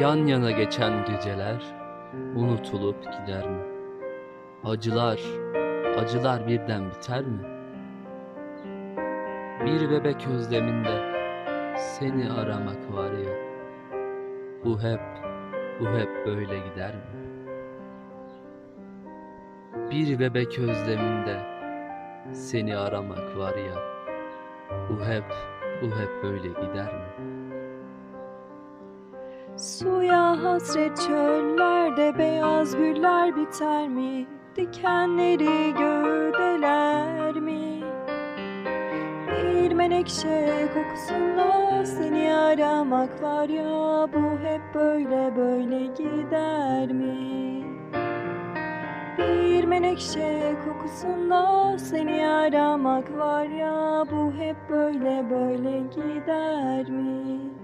Yan yana geçen geceler unutulup gider mi? Acılar, acılar birden biter mi? Bir bebek özleminde seni aramak var ya. Bu hep, bu hep böyle gider mi? Bir bebek özleminde seni aramak var ya. Bu hep, bu hep böyle gider mi? Suya hasret çöllerde beyaz güller biter mi? Dikenleri gövdeler mi? Bir menekşe kokusunda seni aramak var ya Bu hep böyle böyle gider mi? Bir menekşe kokusunda seni aramak var ya Bu hep böyle böyle gider mi?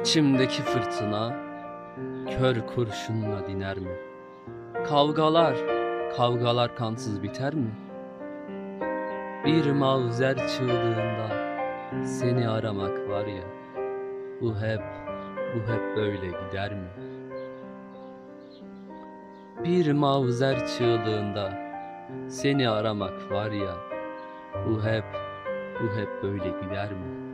İçimdeki fırtına kör kurşunla diner mi? Kavgalar, kavgalar kansız biter mi? Bir mavzer çığlığında seni aramak var ya. Bu hep, bu hep böyle gider mi? Bir mavzer çığlığında seni aramak var ya. Bu hep, bu hep böyle gider mi?